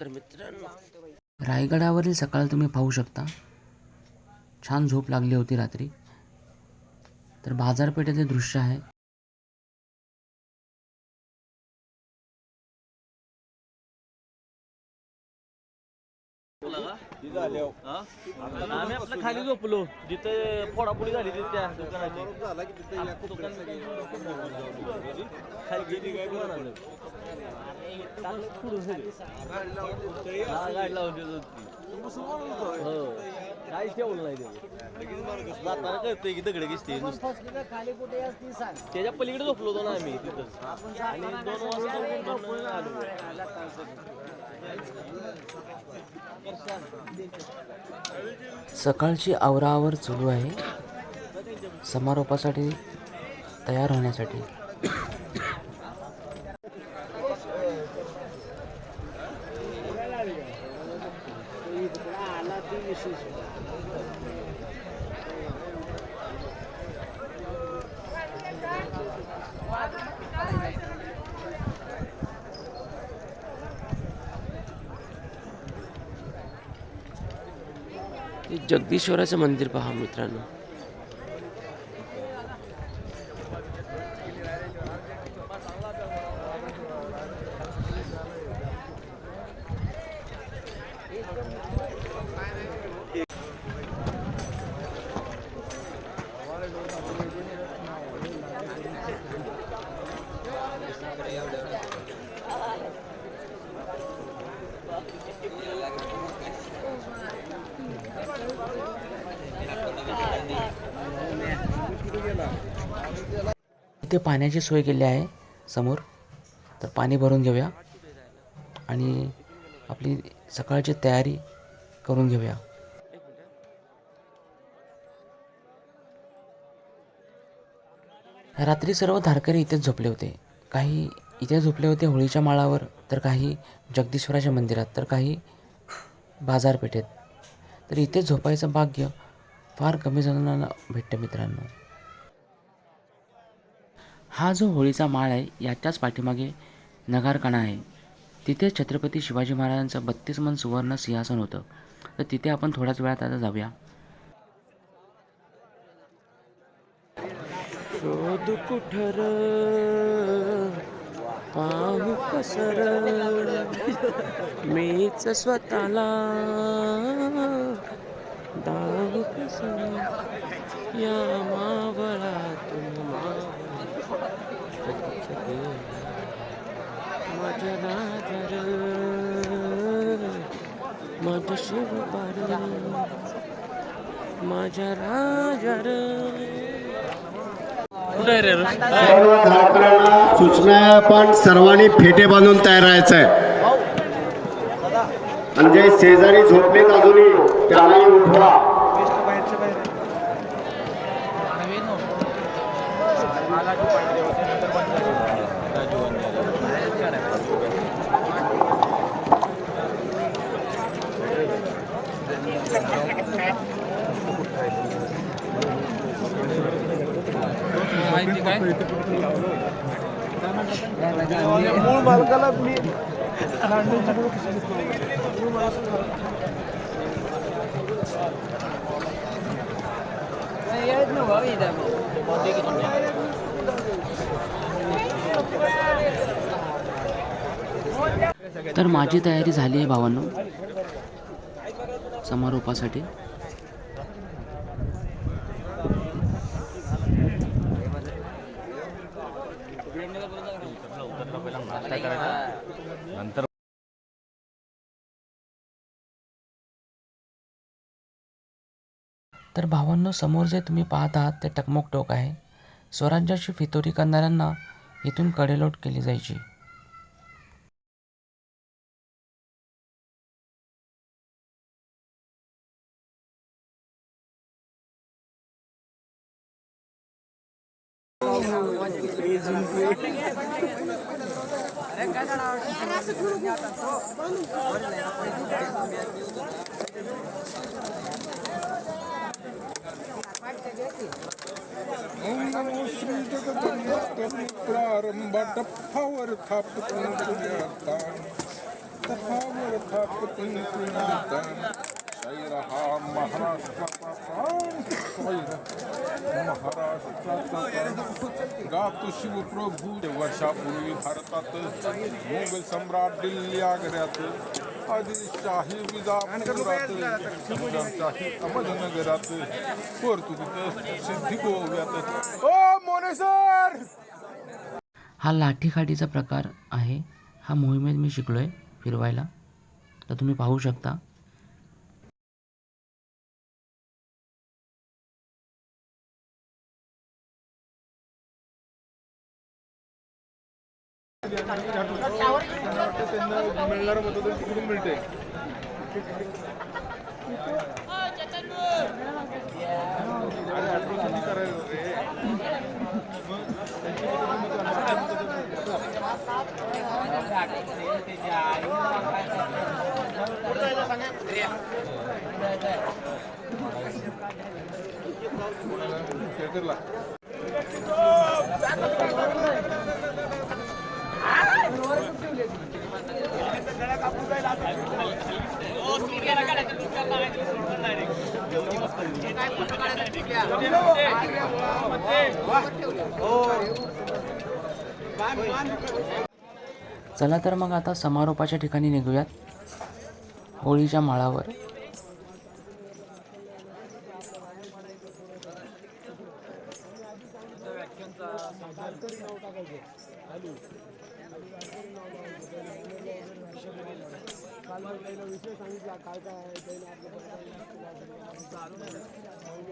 तर मित्रांनो. रायगडावरील सकाळ तुम्ही पाहू शकता. छान झोप लागली होती रात्री. तर बाजारपेठेचे दृश्य आहे. आम्ही आपलं खाली झोपलो. जिथे फोडाफोडी झाली तिथे त्या दुकानाची. दुकान खाली. हा, गाडी देत होती. हो. ठेवलं नाही ते जाताना कळतंय की दगड दिसते त्याच्या पलीकडे झोपलो होतो ना आम्ही तिथं. आणि दोन वाजता आलो. सकाळची आवराआवर चालू आहे. समारोपासाठी तयार होण्यासाठी. हे जगदीश्वराचं मंदिर पहा मित्रांनो. इथे पाण्याची सोय केली आहे समोर. तर पाणी भरून घेऊया. आणि आपली सकाळची तयारी करून घेऊया. रात्री सर्व धारकरी इथेच झोपले होते. काही इथे झोपले होते होळीच्या माळावर तर काही जगदीश्वराच्या मंदिरात तर काही बाजारपेठेत. तर इथे झोपायचं भाग्य फार कमी जणांना भेटतं मित्रांनो. हा जो होळीचा माळ आहे याच्याच पाठीमागे नगारखाना आहे. तिथे छत्रपती शिवाजी महाराजांचं बत्तीस मन सुवर्ण सिंहासन होतं. तर तिथे आपण थोड्याच वेळात आता जाऊया. शोध कुठर पाहू कसर मीच स्वतःला दाव कसर या मावळा माझ्या माझ्या शिवबार माझ्या राजार सर्व धारकऱ्यांना सूचना पण सर्वांनी फेटे बांधून तयार राहायचं आहे. आणि शेजारी झोपलेत अजूनही त्यांनाही उठवा. माहिती काय मूळ मालकाला मी येत ना भाऊ येत तर माझी तयारी झाली आहे भावांनो. समारोपासाठी. तर भावांनो समोर जे तुम्ही पाहत आहात ते टकमक टोक आहे. स्वराज्याची फितोरी करणाऱ्यांना इथून कडेलोट केली जायची. The टप्पावर थापतून पुण्याता टप्पावर सुखात पीडित शाहीर हा महाराष्ट्राचा प्राण शाहीर महाराष्ट्राचा प्राण गातो शिवप्रभू वर्षापूर्वी भारतात मुघल सम्राट दिल्ली आग्र्यात आदिलशाही विजापुरात निजामशाही अहमदनगरात पोर्तुगीज सिद्धी गोव्यात ओ मोनेसर हा लाठीकाठीचा प्रकार आहे. हा मोहिमेत मी शिकलो आहे फिरवायला. तर तुम्ही पाहू शकता. चला तर मग आता समारोपाच्या ठिकाणी निघूयात. होळीच्या माळावर.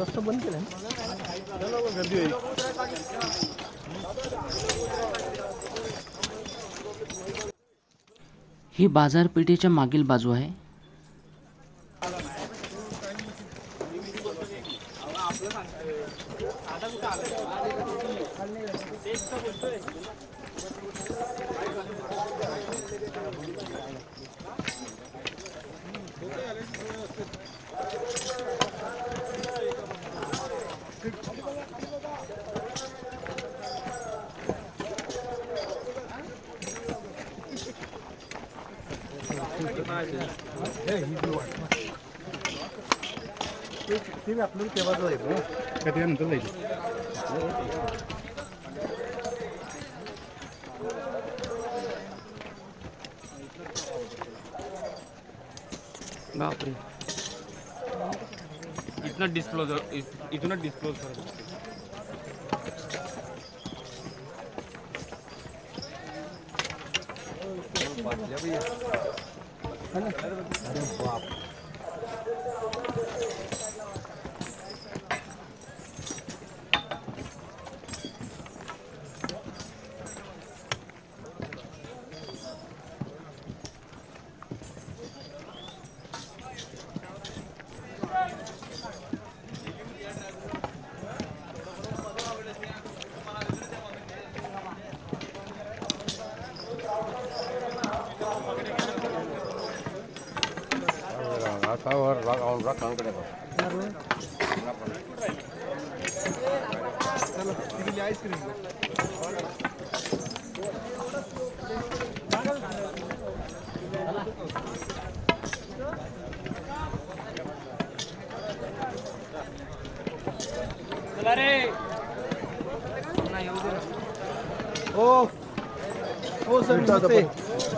रस्ता बंद केला गर्दी होईल ही बाजारपेठेच्या मागील बाजू आहे. ते मी आपल्याला तेव्हाच जाईल का त्यानंतर जाईल बापरे इथनं डिस्क्लोज इथूनच डिस्क्लोज करतो हो. हो सर नमस्ते.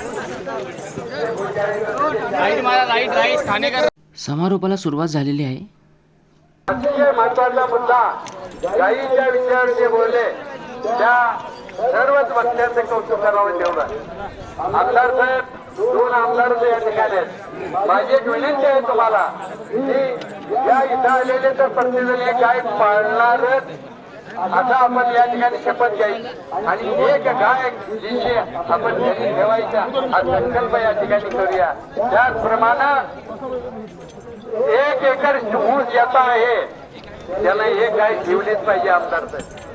समारोपाला सुरुवात झालेली आहे. अतिशय महत्त्वाचा मुद्दा गायीच्या विषयावर जे बोलले त्या सर्वच वक्त्यांचं कौतुक करावं तेवढं आमदार साहेब दोन आमदार जे या ठिकाणी आहेत. माझी एक विनंती आहे तुम्हाला की या इथं आलेले तर प्रत्येकजण एक गाय पाळणारच आता आपण या ठिकाणी शपथ घ्यायची आणि एक गाय विषय आपण घरी ठेवायचा. हा संकल्प या ठिकाणी करूया. त्याचप्रमाणे एक एकर ऊस याचा आहे. त्याला एक गाय ठेवलीच पाहिजे आमदार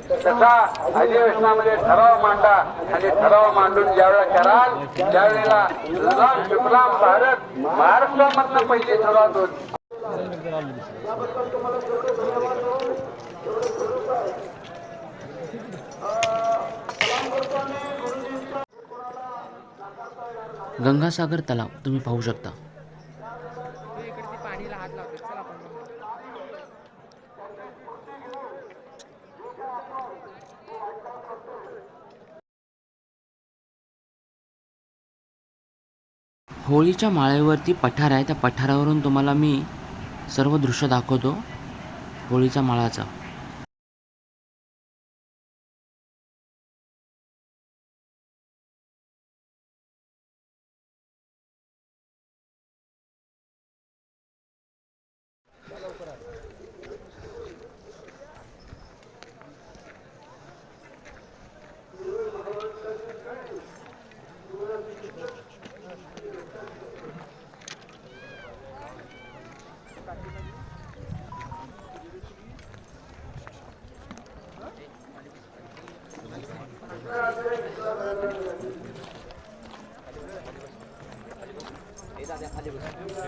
तसा अधिवेशनामध्ये ठराव मांडा आणि ठराव मांडून ज्यावेळेला कराल त्यावेळेला लाल शुक्लाम भारत महाराष्ट्रामधनं पहिली सुरुवात होती गंगासागर तलाव तुम्ही पाहू शकता. होळीच्या माळेवरती पठार आहे. त्या पठारावरून तुम्हाला मी सर्व दृश्य दाखवतो. होळीच्या माळाचं.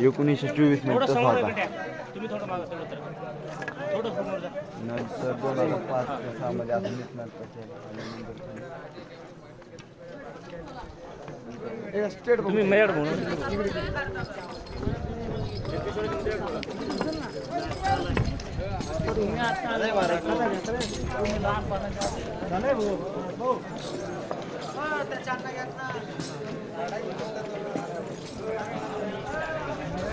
एकोणीसशे चोवीसमध्ये नंतर दोन हजार पाच ते सहा मध्ये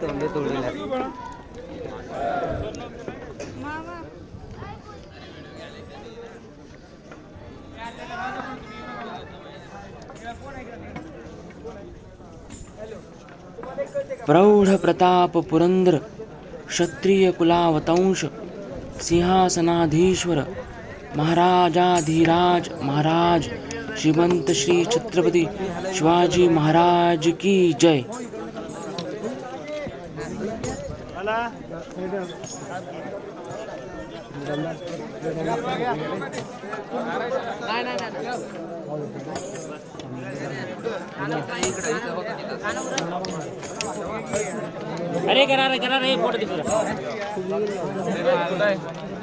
तोंडे तोडीला प्रौढ प्रताप पुरंदर क्षत्रिय कुलावतंश सिंहासनाधीश्वर महाराजाधिराज महाराज। श्रीमंत श्री छत्रपती शिवाजी महाराज की जय। अरे करा रे करा रे फोटो दिसला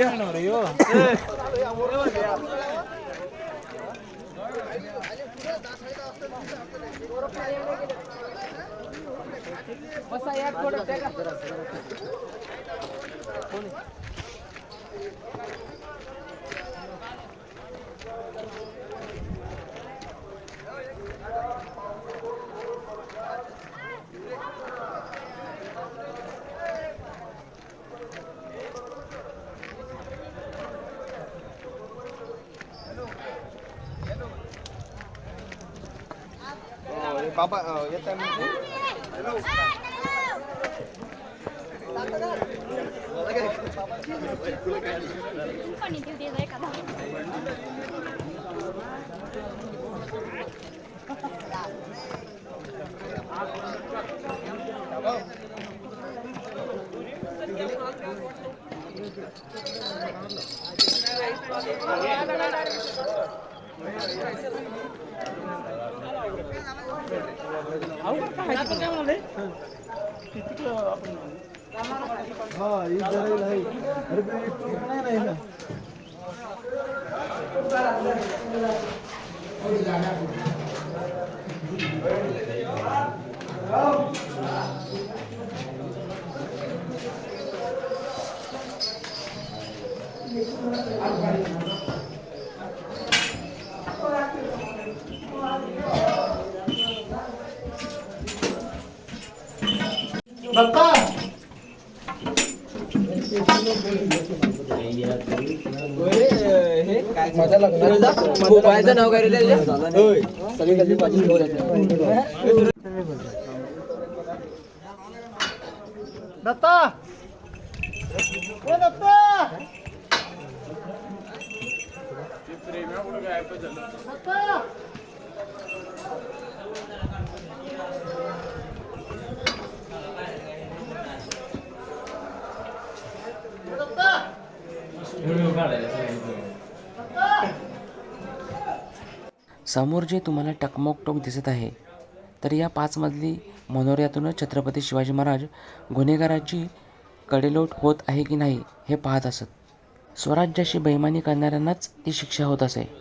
बाबा येत पण इथे ते नाही. का मोबाईलचं नाव काय दत्ता ओ दत्ता दत्ता समोर जे तुम्हाला टकमोक टोक दिसत आहे तर या पाच मजली मनोऱ्यातूनच छत्रपती शिवाजी महाराज गुन्हेगाराची कडेलोट होत आहे की नाही हे पाहत असत. स्वराज्याशी बैमानी करणाऱ्यांनाच ती शिक्षा होत असे.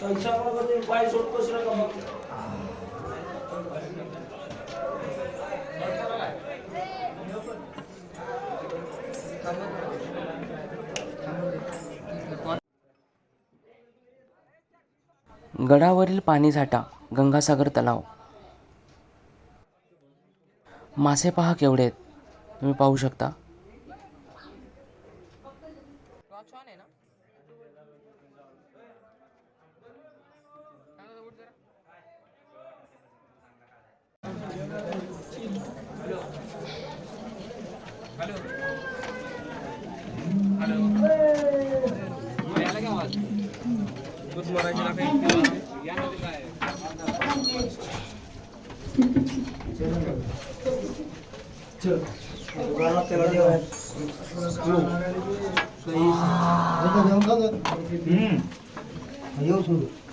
कंसामध्ये पाय सोड कसलं का मग Thank you. गडावरील पाणीसाठा गंगासागर तलाव. मासे पहा केवढे आहेत तुम्ही पाहू शकता.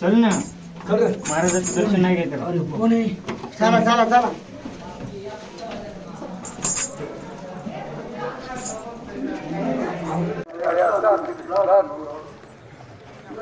चल ना महाराजाचं दर्शन नाही घेत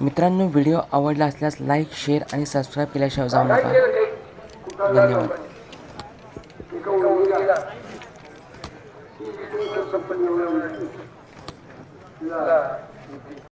मित्रांनो व्हिडिओ आवडला असल्यास लाईक शेअर आणि सबस्क्राईब केल्याशिवाय जाऊ नका. धन्यवाद.